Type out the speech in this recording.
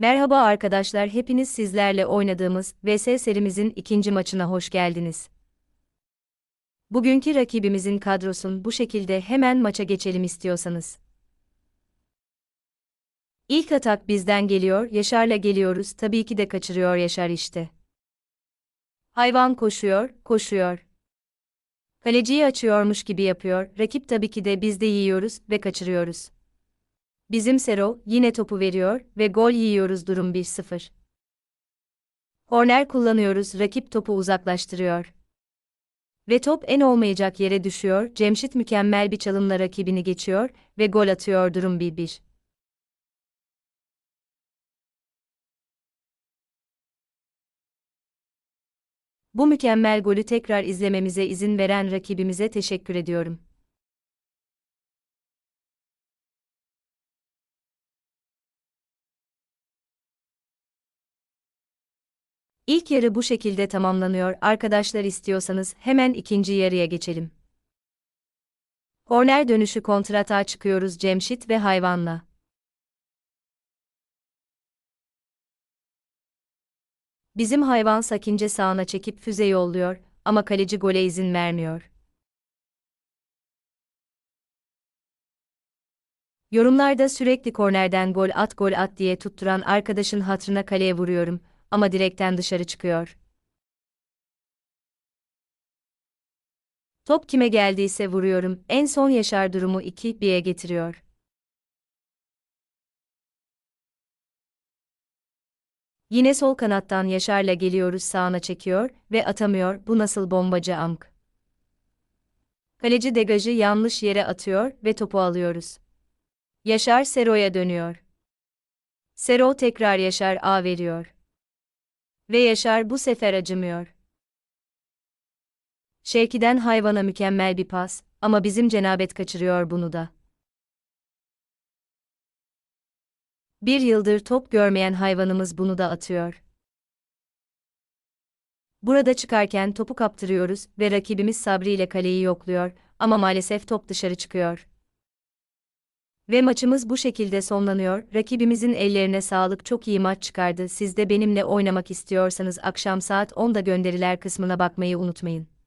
Merhaba arkadaşlar, hepiniz sizlerle oynadığımız VS serimizin ikinci maçına hoş geldiniz. Bugünkü rakibimizin kadrosun bu şekilde hemen maça geçelim istiyorsanız. İlk atak bizden geliyor, Yaşar'la geliyoruz, tabii ki de kaçırıyor Yaşar işte. Hayvan koşuyor, koşuyor. Kaleciyi açıyormuş gibi yapıyor, rakip tabii ki de biz de yiyoruz ve kaçırıyoruz. Bizim Sero yine topu veriyor ve gol yiyoruz durum 1-0. Korner kullanıyoruz, rakip topu uzaklaştırıyor. Ve top en olmayacak yere düşüyor, Cemşit mükemmel bir çalımla rakibini geçiyor ve gol atıyor durum 1-1. Bu mükemmel golü tekrar izlememize izin veren rakibimize teşekkür ediyorum. İlk yarı bu şekilde tamamlanıyor. Arkadaşlar istiyorsanız hemen ikinci yarıya geçelim. Korner dönüşü kontratağa çıkıyoruz Cemşit ve Hayvan'la. Bizim hayvan Sakince sağına çekip füze yolluyor ama kaleci gole izin vermiyor. Yorumlarda sürekli kornerden gol at gol at diye tutturan arkadaşın hatrına kaleye vuruyorum ama direkten dışarı çıkıyor. Top kime geldiyse vuruyorum. En son Yaşar durumu 2-1'e getiriyor. Yine sol kanattan Yaşar'la geliyoruz sağına çekiyor ve atamıyor. Bu nasıl bombacı amk? Kaleci degajı yanlış yere atıyor ve topu alıyoruz. Yaşar Sero'ya dönüyor. Sero tekrar Yaşar A veriyor. Ve Yaşar bu sefer acımıyor. Şevki'den hayvana mükemmel bir pas ama bizim cenabet kaçırıyor bunu da. Bir yıldır top görmeyen hayvanımız bunu da atıyor. Burada çıkarken topu kaptırıyoruz ve rakibimiz Sabri ile kaleyi yokluyor ama maalesef top dışarı çıkıyor. Ve maçımız bu şekilde sonlanıyor. Rakibimizin ellerine sağlık çok iyi maç çıkardı. Siz de benimle oynamak istiyorsanız akşam saat 10'da gönderiler kısmına bakmayı unutmayın.